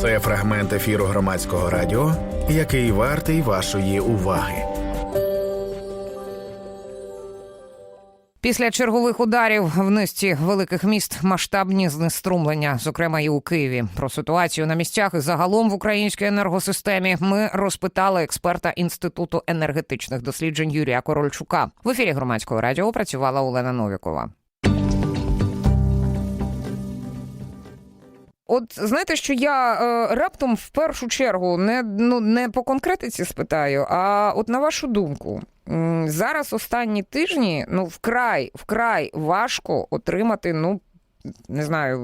Це фрагмент ефіру громадського радіо, який вартий вашої уваги. Після чергових ударів в низці великих міст масштабні знеструмлення, зокрема і у Києві. Про ситуацію на місцях і загалом в українській енергосистемі ми розпитали експерта інституту енергетичних досліджень Юрія Корольчука. В ефірі громадського радіо працювала Олена Новікова. От знаєте, що я е, раптом в першу чергу не ну не по конкретиці спитаю, а от на вашу думку, зараз останні тижні ну вкрай вкрай важко отримати ну. Не знаю,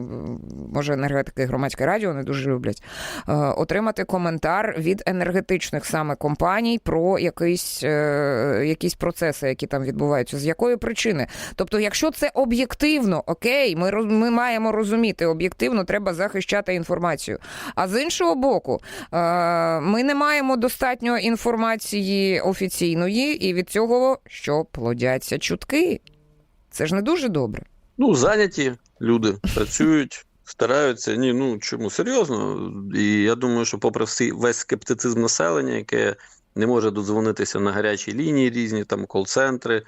може енергетики громадське радіо не дуже люблять е, отримати коментар від енергетичних саме компаній про якісь, е, якісь процеси, які там відбуваються. З якої причини? Тобто, якщо це об'єктивно, окей, ми, ми маємо розуміти, об'єктивно треба захищати інформацію. А з іншого боку, е, ми не маємо достатньо інформації офіційної, і від цього що плодяться чутки. Це ж не дуже добре. Ну, зайняті люди працюють, стараються. Ні, ну чому серйозно? І я думаю, що попри всі весь скептицизм населення, яке не може додзвонитися на гарячі лінії різні, там кол-центри,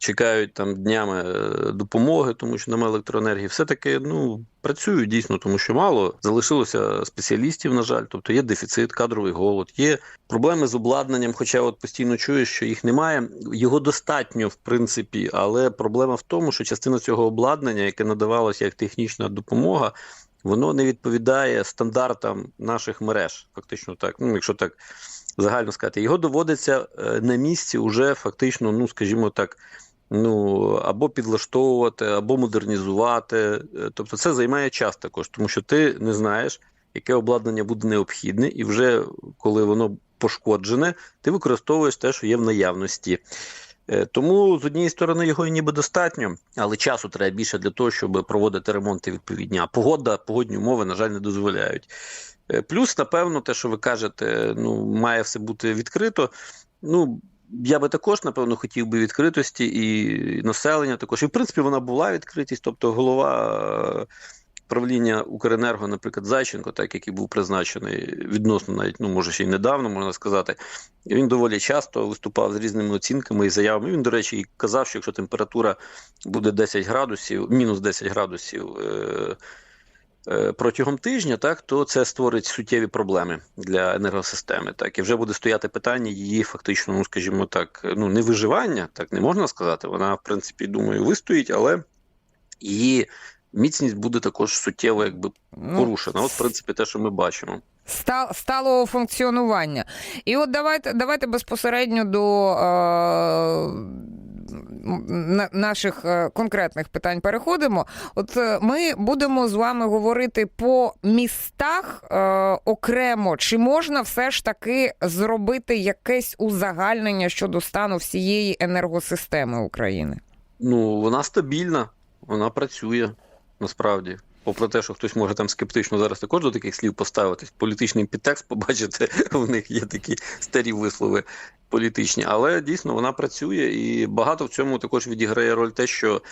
чекають там днями е, допомоги, тому що немає електроенергії, все-таки ну, працюють дійсно, тому що мало. Залишилося спеціалістів, на жаль, тобто є дефіцит, кадровий голод, є проблеми з обладнанням, хоча от постійно чую, що їх немає. Його достатньо, в принципі, але проблема в тому, що частина цього обладнання, яке надавалося як технічна допомога, воно не відповідає стандартам наших мереж. Фактично так. Ну, якщо так загально сказати, його доводиться е, на місці уже фактично, ну скажімо так. Ну або підлаштовувати, або модернізувати. Е, Тобто це займає час також, тому що ти не знаєш, яке обладнання буде необхідне, і вже коли воно пошкоджене, ти використовуєш те, що є в наявності. Е, Тому з однієї сторони його і ніби достатньо, але часу треба більше для того, щоб проводити ремонти відповідні. А погода, погодні умови, на жаль, не дозволяють. Е, Плюс, напевно, те, що ви кажете, ну має все бути відкрито. Ну я би також, напевно, хотів би відкритості і населення також. І в принципі вона була відкритість, тобто голова. е, Правління Укренерго, наприклад, Зайченко, так який був призначений відносно навіть, ну може ще й недавно, можна сказати, він доволі часто виступав з різними оцінками і заявами. Він, до речі, казав, що якщо температура буде 10 градусів, мінус 10 градусів е, протягом тижня, так то це створить суттєві проблеми для енергосистеми. Так і вже буде стояти питання її фактично, ну скажімо так, ну не виживання, так не можна сказати. Вона, в принципі, думаю, вистоїть, але її міцність буде також суттєво якби Ну, порушена. От, в принципі, те, що ми бачимо. ста- сталого функціонування. І от давайте, давайте безпосередньо до е, наших е, конкретних питань переходимо. От е, ми будемо з вами говорити по містах е, окремо. Чи можна все ж таки зробити якесь узагальнення щодо стану всієї енергосистеми України? Ну, вона стабільна, вона працює насправді. Попри те, що хтось може там скептично зараз також до таких слів поставитись, політичний підтекст побачити, в них є такі старі вислови політичні, але дійсно вона працює, і багато в цьому також відіграє роль те, що.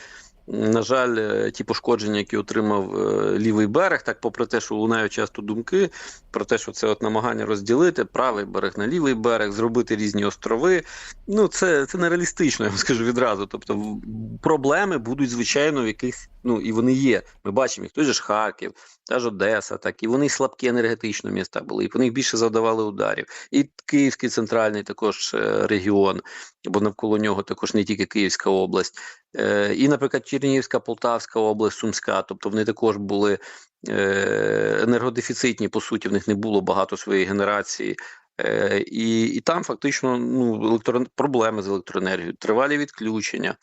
На жаль, е, ті пошкодження, які отримав е, лівий берег, так попри те, що лунають часто думки про те, що це от намагання розділити правий берег на лівий берег, зробити різні острови. Ну це, це нереалістично, я вам скажу відразу. Тобто, проблеми будуть звичайно в яких ну і вони є. Ми бачимо їх той же ж Харків, та ж Одеса, так і вони слабкі енергетично міста були, і по них більше завдавали ударів. І Київський центральний також е, регіон, бо навколо нього також не тільки Київська область, е, і, наприклад, Чернігівська, Полтавська область, Сумська. Тобто вони також були е, енергодефіцитні, по суті, в них не було багато своєї генерації. І, і там фактично ну, електро... проблеми з електроенергією, тривалі відключення.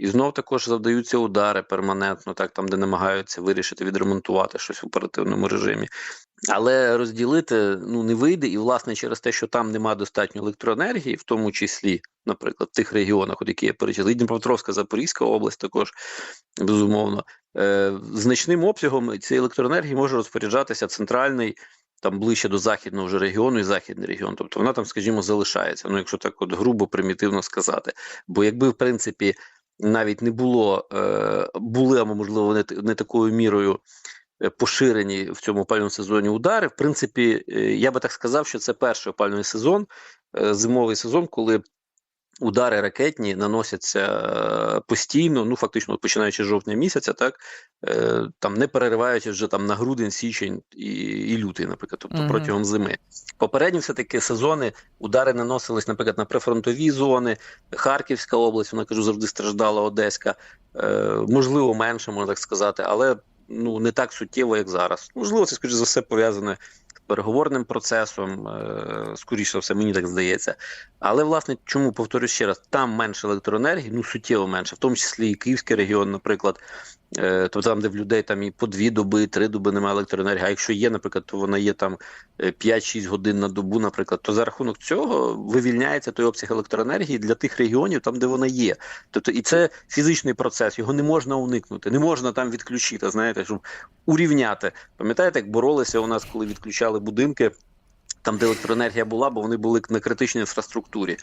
І знов також завдаються удари перманентно, так там, де намагаються вирішити відремонтувати щось в оперативному режимі. Але розділити ну не вийде, і власне через те, що там немає достатньо електроенергії, в тому числі, наприклад, в тих регіонах, от які я перечислив, Дніпропетровська, Запорізька область, також безумовно, е, значним обсягом цієї електроенергії може розпоряджатися центральний. Там ближче до західного вже регіону і західний регіон, тобто вона там, скажімо, залишається. Ну, якщо так от грубо примітивно сказати. Бо якби в принципі навіть не було, е, були або можливо не, такою мірою е, поширені в цьому опальному сезоні удари. В принципі, е, я би так сказав, що це перший опалювальний сезон, зимовий сезон, коли удари ракетні наносяться е, постійно, ну фактично починаючи з жовтня місяця, так е, там не перериваючи вже там на грудень, січень і, і лютий, наприклад, тобто Мгм. протягом зими. Попередні все таки сезони удари наносились, наприклад, на прифронтові зони, Харківська область, вона кажу, завжди страждала, Одеська, е, можливо, менше, можна так сказати, але ну не так суттєво, як зараз. Можливо, це скоріш за все пов'язане переговорним процесом, е, скоріше все, мені так здається. Але власне, чому повторю ще раз, там менше електроенергії, ну суттєво менше, в тому числі і Київський регіон, наприклад. Е, Тобто там, де в людей там і по дві доби, і три доби немає електроенергії. А якщо є, наприклад, то вона є там е, 5-6 годин на добу, наприклад, то за рахунок цього вивільняється той обсяг електроенергії для тих регіонів, там де вона є. Тобто, і це фізичний процес, його не можна уникнути, не можна там відключити. Знаєте, щоб урівняти. Пам'ятаєте, як боролися у нас, коли відключали будинки? Там, де електроенергія була, бо вони були на критичній інфраструктурі.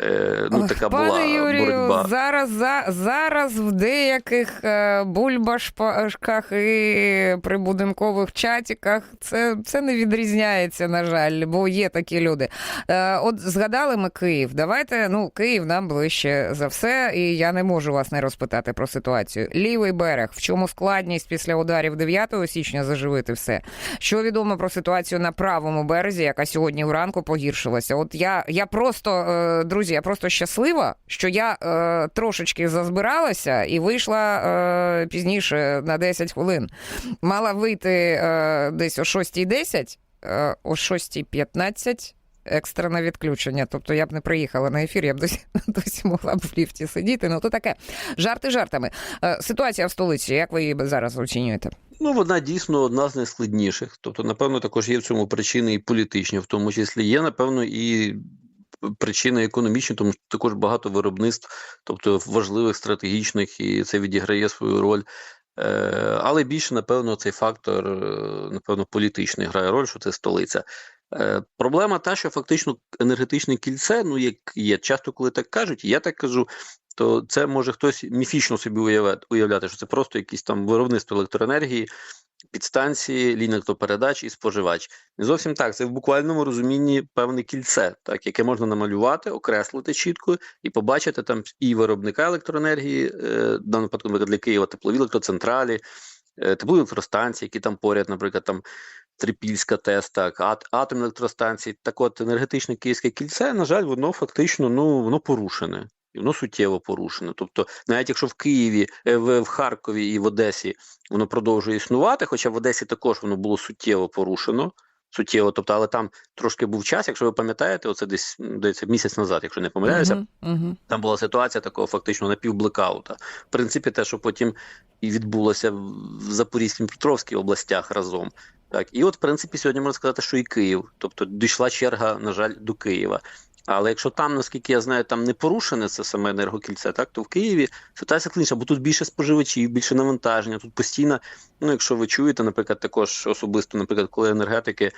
Е, ну, така Пане була Юрію, боротьба. зараз, за, зараз в деяких е, бульбашках і прибудинкових чатіках це, це не відрізняється, на жаль, бо є такі люди. Е, от згадали ми Київ. Давайте, ну, Київ нам ближче за все, і я не можу вас не розпитати про ситуацію. Лівий берег, в чому складність після ударів 9 січня заживити все? Що відомо про ситуацію на правому березі, яка сьогодні вранку погіршилася? От я, я просто, е, друзі, я просто щаслива, що я е, трошечки зазбиралася і вийшла е, пізніше на 10 хвилин. Мала вийти е, десь о 6.10, е, о 6.15. Екстрене відключення, тобто я б не приїхала на ефір, я б досі, досі могла б в ліфті сидіти. Ну то таке жарти жартами. Е, Ситуація в столиці, як ви її зараз оцінюєте? Ну, вона дійсно одна з найскладніших. Тобто, напевно, також є в цьому причини і політичні, в тому числі є, напевно, і причини економічні, тому що також багато виробництв, тобто важливих стратегічних, і це відіграє свою роль. Е, Але більше, напевно, цей фактор, е, напевно, політичний грає роль, що це столиця. Е, Проблема та, що фактично енергетичне кільце, ну як є, часто коли так кажуть, я так кажу, то це може хтось міфічно собі уявляти, що це просто якісь там виробництво електроенергії, підстанції, лінії електропередач і споживач. Не зовсім так. Це в буквальному розумінні певне кільце, так яке можна намалювати, окреслити чітко і побачити там і виробника електроенергії, е, в даному випадку наприклад, для Києва теплові електроцентралі, е, теплові електростанції, які там поряд, наприклад, там. Трипільська ТЕС, так, ат, атомні електростанції. Так от енергетичне київське кільце, на жаль, воно фактично ну, воно порушене. І воно суттєво порушене. Тобто, навіть якщо в Києві, е, в, в Харкові і в Одесі воно продовжує існувати, хоча в Одесі також воно було суттєво порушено. Суттєво, тобто, але там трошки був час, якщо ви пам'ятаєте, оце десь здається, місяць назад, якщо не помиляюся, Мгм, мгм. там була ситуація такого фактично напівблекаута. В принципі, те, що потім і відбулося в Запорізькій Петровській областях разом. Так, і от, в принципі, сьогодні можна сказати, що і Київ. Тобто дійшла черга, на жаль, до Києва. Але якщо там, наскільки я знаю, там не порушене це саме енергокільце, так то в Києві ситуація складніша, бо тут більше споживачів, більше навантаження. Тут постійно, ну якщо ви чуєте, наприклад, також особисто, наприклад, коли енергетики,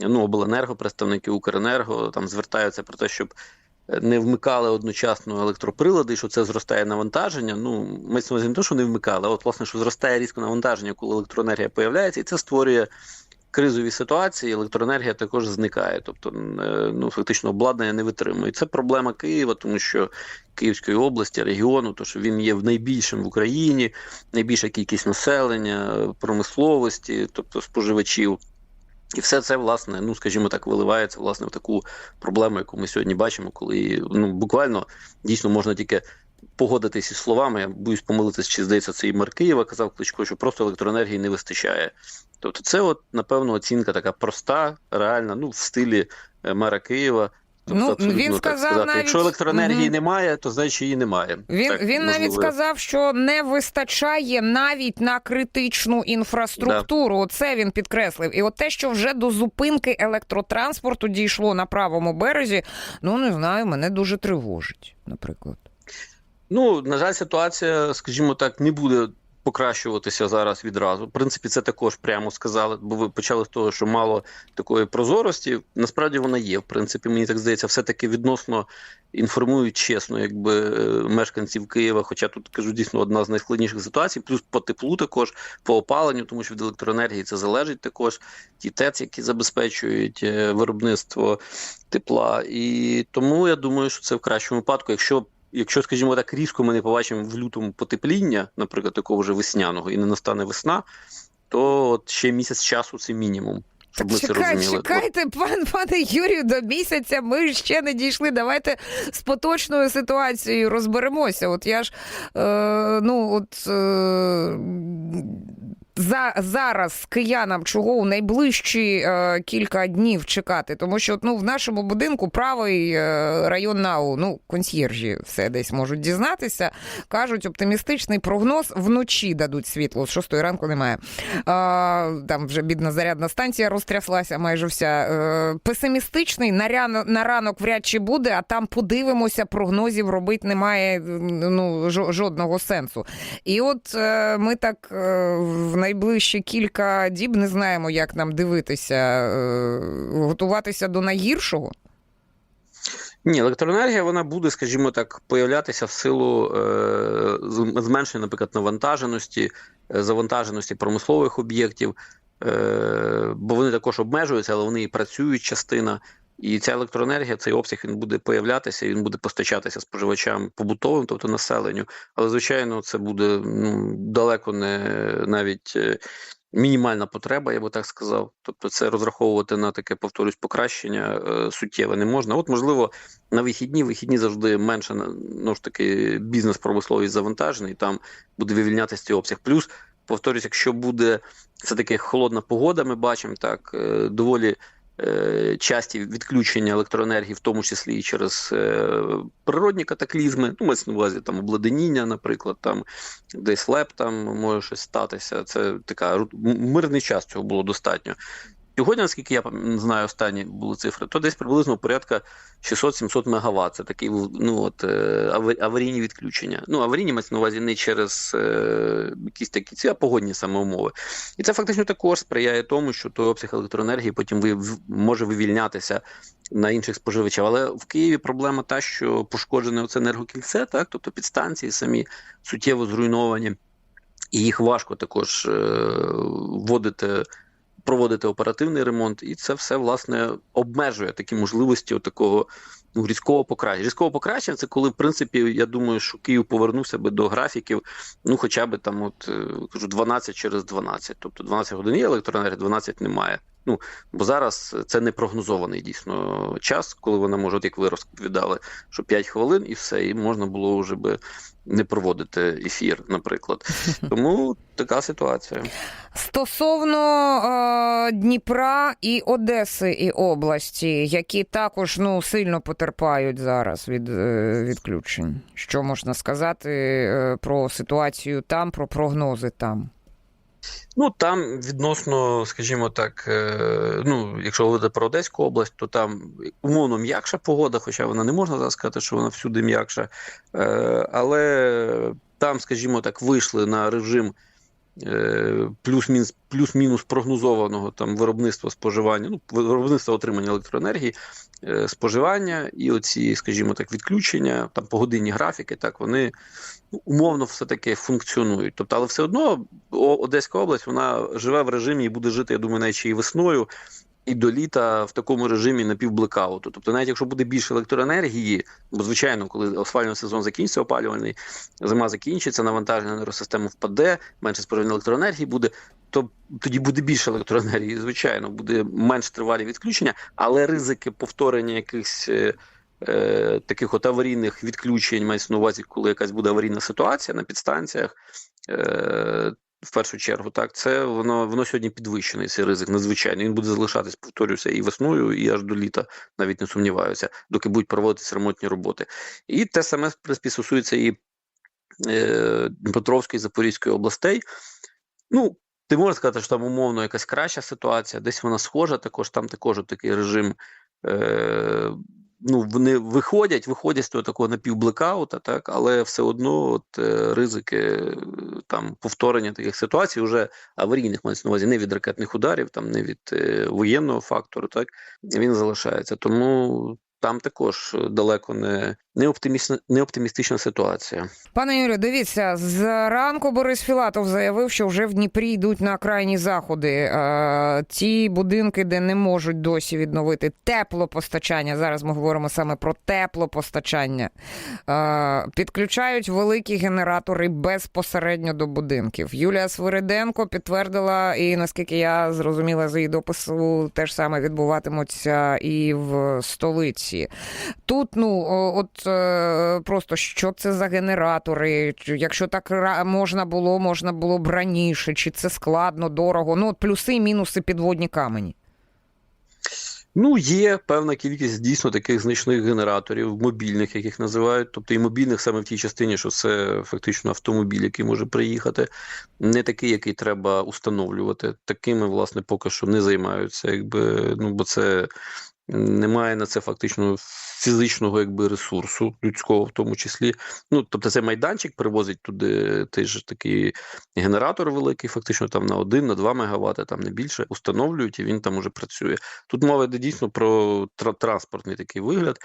ну обленерго, представники Укренерго там звертаються про те, щоб е, не вмикали одночасно електроприлади, що це зростає навантаження. Ну, ми не те, що не вмикали, а от власне, що зростає різко навантаження, коли електроенергія появляється, і це створює кризові ситуації, електроенергія також зникає. Тобто, е, ну фактично обладнання не витримує. Це проблема Києва, тому що Київської області, регіону, то що він є в найбільшим в Україні, найбільша кількість населення, промисловості, тобто споживачів. І все це, власне, ну скажімо так, виливається власне в таку проблему, яку ми сьогодні бачимо, коли ну буквально дійсно можна тільки погодитись із словами. Я боюсь помилитись, чи здається, це і мер Києва казав Кличко, що просто електроенергії не вистачає. Тобто, це, от, напевно, оцінка така проста, реальна, ну в стилі е, мера Києва. Тобто, Ну, він сказав сказати. навіть- Якщо електроенергії Мгм. немає, то значить її немає. Він, Так, він навіть сказав, що не вистачає навіть на критичну інфраструктуру. Оце він підкреслив. І от те, що вже до зупинки електротранспорту дійшло на правому березі, ну не знаю, мене дуже тривожить, наприклад. Ну, на жаль, ситуація, скажімо так, не буде покращуватися зараз відразу. В принципі, це також прямо сказали, бо ви почали з того, що мало такої прозорості. Насправді вона є. В принципі, мені так здається, все-таки відносно інформують чесно, якби е, мешканців Києва. Хоча тут кажу, дійсно одна з найскладніших ситуацій, плюс по теплу також, по опаленню, тому що від електроенергії це залежить також. Ті ТЕЦ, які забезпечують е, виробництво тепла. І тому я думаю, що це в кращому випадку, якщо. Якщо, скажімо так, різко ми не побачимо в лютому потепління, наприклад, такого вже весняного, і не настане весна, то от ще місяць часу це мінімум. Щоб Так чекай, чекайте, пан пане Юрію, до місяця ми ще не дійшли. Давайте з поточною ситуацією розберемося. От я ж е, ну от е, за, зараз киянам чого у найближчі е, кілька днів чекати, тому що ну, в нашому будинку правий е, район НАУ, ну, консьєржі все десь можуть дізнатися. Кажуть, оптимістичний прогноз вночі дадуть світло. З шостої ранку немає. А, там вже бідна зарядна станція розтряслася майже вся. Е, песимістичний на, ряно, на ранок вряд чи буде, а там подивимося, прогнозів робити немає ну, жодного сенсу. І от е, ми так е, в найближчі кілька діб не знаємо, як нам дивитися, е, готуватися до найгіршого. Ні, електроенергія вона буде, скажімо так, появлятися в силу е, зменшення, наприклад, навантаженості, е, завантаженості промислових об'єктів, е, бо вони також обмежуються, але вони і працюють частина. І ця електроенергія, цей обсяг він буде появлятися, він буде постачатися споживачам побутовим, тобто населенню. Але звичайно, це буде ну, далеко не навіть е, мінімальна потреба, я би так сказав. Тобто, це розраховувати на таке, повторюсь, покращення е, суттєве не можна. От, можливо, на вихідні, вихідні завжди менше ну ж таки бізнес-промисловість завантажений, там буде вивільнятися цей обсяг. Плюс, повторюсь, якщо буде все таки холодна погода, ми бачимо так, е, доволі. Е, Часті відключення електроенергії, в тому числі і через е, природні катаклізми, ну, мається на увазі там обладеніння, наприклад, там десь леп там може щось статися. Це така мирний час цього було достатньо. Сьогодні, наскільки я знаю, останні були цифри, то десь приблизно порядка 600-700 МВт. Це такі ну, от, е, аварійні відключення. Ну, аварійні мається на увазі не через е, якісь такі ці, а погодні саме умови. І це фактично також сприяє тому, що той обсяг електроенергії потім ви- може вивільнятися на інших споживачів. Але в Києві проблема та, що пошкоджене оце енергокільце, так, тобто підстанції самі суттєво зруйновані, і їх важко також е, вводити. Проводити оперативний ремонт, і це все власне обмежує такі можливості такого ну, різкого покращення. Різкого покращення це коли, в принципі, я думаю, що Київ повернувся би до графіків, ну хоча б там, от е, кажу, 12 через 12. Тобто 12 годин є електроенергія, 12 немає. Ну бо зараз це не прогнозований дійсно час, коли вона може, от як ви розповідали, що 5 хвилин і все, і можна було вже би не проводити ефір, наприклад. Тому така ситуація. Стосовно е, Дніпра і Одеси і області, які також ну, сильно потерпають зараз від е, відключень. Що можна сказати е, про ситуацію там, про прогнози там? Ну там відносно, скажімо так, е, ну якщо говорити про Одеську область, то там умовно м'якша погода, хоча вона не можна зараз сказати, що вона всюди м'якша. Е, Але там, скажімо так, вийшли на режим плюс-мінус плюс-мінус прогнозованого там виробництва споживання, ну виробництва отримання електроенергії, е, споживання і оці, скажімо так, відключення, там погодинні графіки, так вони ну, умовно все таки функціонують. Тобто, але все одно Одеська область вона живе в режимі і буде жити, я думаю, навіть і весною. І до літа в такому режимі напівблекауту. Тобто, навіть якщо буде більше електроенергії, бо звичайно, коли опалювальний сезон закінчиться, опалювальний зима закінчиться, навантаження на енергосистему впаде, менше споживання електроенергії буде, то тоді буде більше електроенергії. Звичайно, буде менш тривалі відключення, але ризики повторення якихось е, е, таких от аварійних відключень, мається на увазі, коли якась буде аварійна ситуація на підстанціях. Е, в першу чергу, так це воно воно сьогодні підвищений цей ризик надзвичайно. Він буде залишатись, повторюся, і весною, і аж до літа, навіть не сумніваюся, доки будуть проводитися ремонтні роботи. І те саме в принципі стосується і е, Дніпропетровської, Запорізької областей. Ну, ти можеш сказати, що там умовно якась краща ситуація, десь вона схожа, також там також такий режим. Е, ну, вони виходять, виходять з того такого напівблекаута, так, але все одно от, е, ризики е, там повторення таких ситуацій, вже аварійних мається на увазі, не від ракетних ударів, там не від е, воєнного фактору, так він залишається. Тому там також далеко не, не, оптимістична, не оптимістична ситуація. Пане Юрію, дивіться, зранку Борис Філатов заявив, що вже в Дніпрі йдуть на крайні заходи. Е, ті будинки, де не можуть досі відновити теплопостачання. Зараз ми говоримо саме про теплопостачання. Е, підключають великі генератори безпосередньо до будинків. Юлія Свириденко підтвердила, і наскільки я зрозуміла з її допису, теж саме відбуватимуться і в столиці. Тут, ну, от е, просто що це за генератори? Якщо так можна було, можна було б раніше, чи це складно, дорого? Ну, от плюси і мінуси підводні камені. Ну, є певна кількість дійсно таких значних генераторів, мобільних, яких називають. Тобто і мобільних саме в тій частині, що це фактично автомобіль, який може приїхати, не такий, який треба установлювати. Такими, власне, поки що не займаються, якби, ну, бо це немає на це фактично фізичного якби ресурсу, людського в тому числі. Ну, тобто, це майданчик привозить туди той же такий генератор великий, фактично там на 1, на 2 мегаватти, там не більше, установлюють, і він там уже працює. Тут мова йде дійсно про транспортний такий вигляд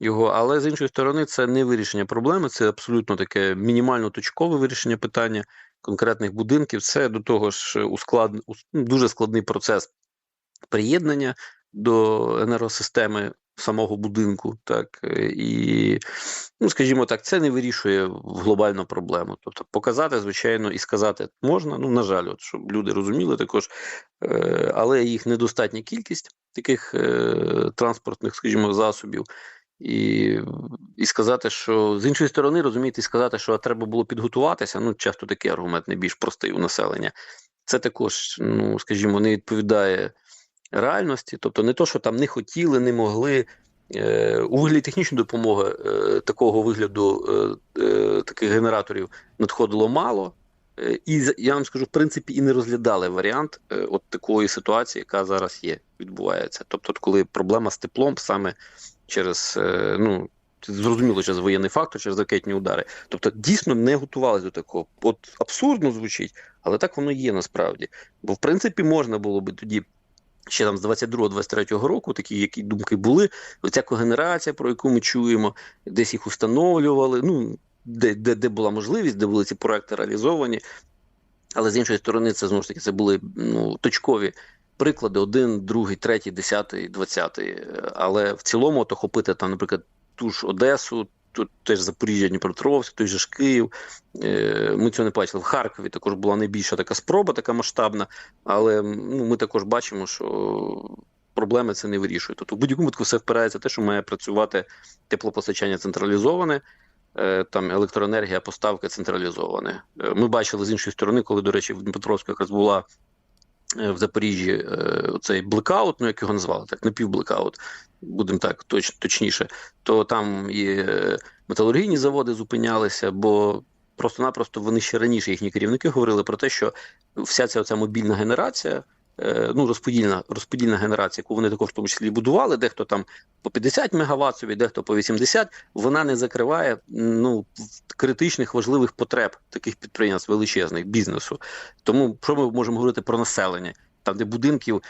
його, але з іншої сторони, це не вирішення проблеми, це абсолютно таке мінімально точкове вирішення питання конкретних будинків. Це до того ж усклад... ну, дуже складний процес приєднання до енергосистеми самого будинку, так і ну, скажімо так, це не вирішує глобальну проблему. Тобто показати, звичайно, і сказати можна. Ну, на жаль, от щоб люди розуміли також, е, але їх недостатня кількість таких е, транспортних, скажімо, засобів. І, і сказати, що з іншої сторони, розумієте, сказати, що треба було підготуватися. Ну, часто такий аргумент найбільш простий у населення. Це також, ну скажімо, не відповідає реальності. Тобто, не то, що там не хотіли, не могли. Е, У вигляді технічної допомоги е, такого вигляду е, таких генераторів надходило мало. І я вам скажу, в принципі, і не розглядали варіант от такої ситуації, яка зараз є, відбувається. Тобто, коли проблема з теплом саме через, ну, зрозуміло, через воєнний фактор, через ракетні удари. Тобто, дійсно не готувалися до такого. От абсурдно звучить, але так воно є насправді. Бо, в принципі, можна було би тоді. Ще там з 22-23 року такі які думки були. Оця когенерація, про яку ми чуємо, десь їх установлювали. Ну де, де, де була можливість, де були ці проекти реалізовані. Але з іншої сторони, це знову ж таки це були ну, точкові приклади: один, другий, третій, десятий, двадцятий. Але в цілому, от охопити там, наприклад, ту ж Одесу, тут теж Запоріжжя, Дніпропетровськ, той же ж Київ. Е, Ми цього не бачили. В Харкові також була найбільша така спроба, така масштабна, але ну, ми також бачимо, що проблеми це не вирішує. Тобто, в будь-якому випадку все впирається в те, що має працювати теплопостачання централізоване. е, Там електроенергія, поставки централізовані. Е, Ми бачили з іншої сторони, коли, до речі, в Дніпропетровську якраз була в Запоріжжі цей блекаут, ну як його назвали, так, напівблекаут, будемо так точ, точніше, то там і е, металургійні заводи зупинялися, бо просто-напросто вони ще раніше їхні керівники говорили про те, що вся ця оця мобільна генерація. е, Ну, розподільна, розподільна генерація, яку вони також в тому числі будували, дехто там по 50 МВт собі, дехто по 80, вона не закриває ну, критичних важливих потреб таких підприємств величезних бізнесу. Тому що ми можемо говорити про населення, там де будинків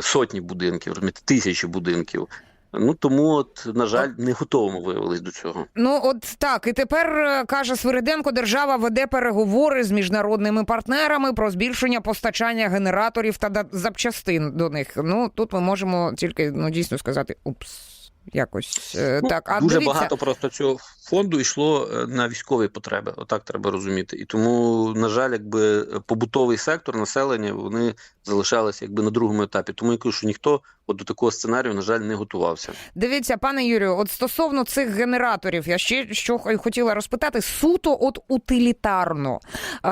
сотні будинків, розумієте, тисячі будинків. Ну тому, от, на жаль, не готовими виявились до цього. Ну, от так, і тепер е, каже Свириденко, держава веде переговори з міжнародними партнерами про збільшення постачання генераторів та запчастин до них. Ну тут ми можемо тільки ну дійсно сказати упс. Якось е, Ну, так. А Дуже дивіться, багато просто цього фонду йшло е, на військові потреби. Отак треба розуміти. І тому, на жаль, якби побутовий сектор населення вони залишалися якби на другому етапі. Тому я кажу, що ніхто от до такого сценарію, на жаль, не готувався. Дивіться, пане Юрію, от стосовно цих генераторів, я ще що хотіла розпитати суто от утилітарно. Е,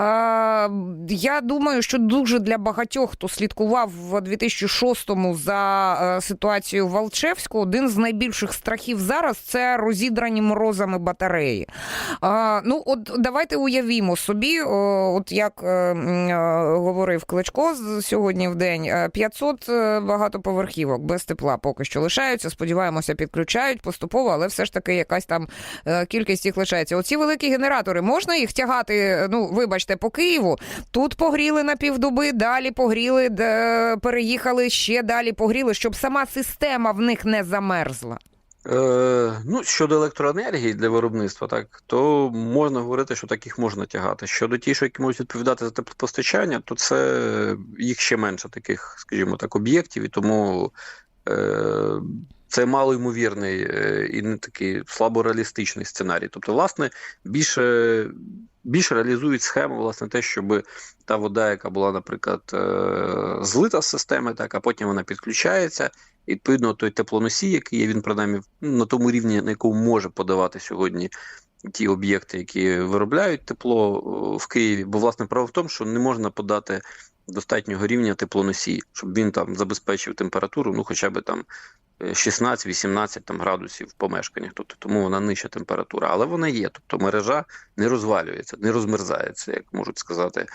я думаю, що дуже для багатьох, хто слідкував в 2006-му за е, ситуацією в Алчевську, один з найбільших страхів зараз це розідрані морозами батареї. Е, ну, от давайте уявімо собі, от як е, е, говорив Кличко сьогодні в день, е, 500 багатоповерхів. Автівок без тепла поки що лишаються. Сподіваємося, підключають поступово, але все ж таки якась там е, кількість їх лишається. Оці великі генератори можна їх тягати? Ну, вибачте, по Києву. Тут погріли на півдоби, далі погріли, переїхали ще далі погріли, щоб сама система в них не замерзла. Е, ну, щодо електроенергії для виробництва, так, то можна говорити, що таких можна тягати. Щодо ті, що які можуть відповідати за теплопостачання, то це їх ще менше таких, скажімо так, об'єктів, і тому е, це малоймовірний е, і не такий слабореалістичний сценарій. Тобто, власне, більше, більше реалізують схему, власне, те, щоб та вода, яка була, наприклад, е, злита з системи, так, а потім вона підключається. І, Відповідно, той теплоносій, який є, він принаймні на тому рівні, на якому може подавати сьогодні ті об'єкти, які виробляють тепло в Києві. Бо, власне, право в тому, що не можна подати достатнього рівня теплоносій, щоб він там забезпечив температуру, ну хоча б там е, 16-18 там, градусів в помешканнях. Тобто тому вона нижча температура. Але вона є. Тобто мережа не розвалюється, не розмерзається, як можуть сказати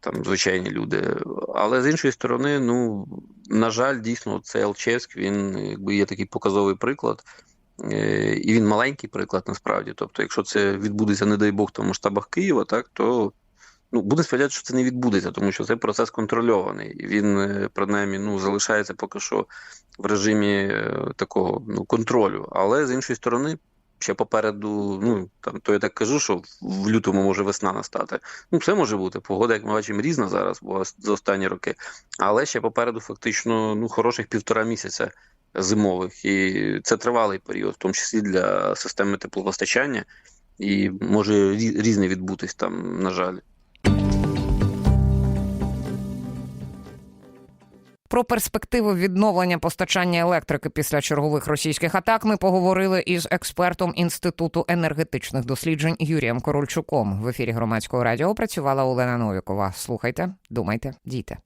там звичайні люди. Але з іншої сторони, ну на жаль, дійсно, цей Алчевськ, він якби є такий показовий приклад. Е, І він маленький приклад насправді. Тобто, якщо це відбудеться, не дай Бог, там в масштабах Києва, так то ну буде сподіватися, що це не відбудеться, тому що цей процес контрольований. Він е, принаймні ну залишається поки що в режимі е, такого ну контролю. Але з іншої сторони, ще попереду, ну там то я так кажу, що в лютому може весна настати. Ну, все може бути. Погода, як ми бачимо, різна зараз, бо за останні роки. Але ще попереду фактично ну хороших півтора місяця зимових, і це тривалий період, в тому числі для системи теплопостачання, і може різне відбутись там, на жаль. Про перспективи відновлення постачання електрики після чергових російських атак ми поговорили із експертом інституту енергетичних досліджень Юрієм Корольчуком. В ефірі громадського радіо працювала Олена Новікова. Слухайте, думайте, дійте.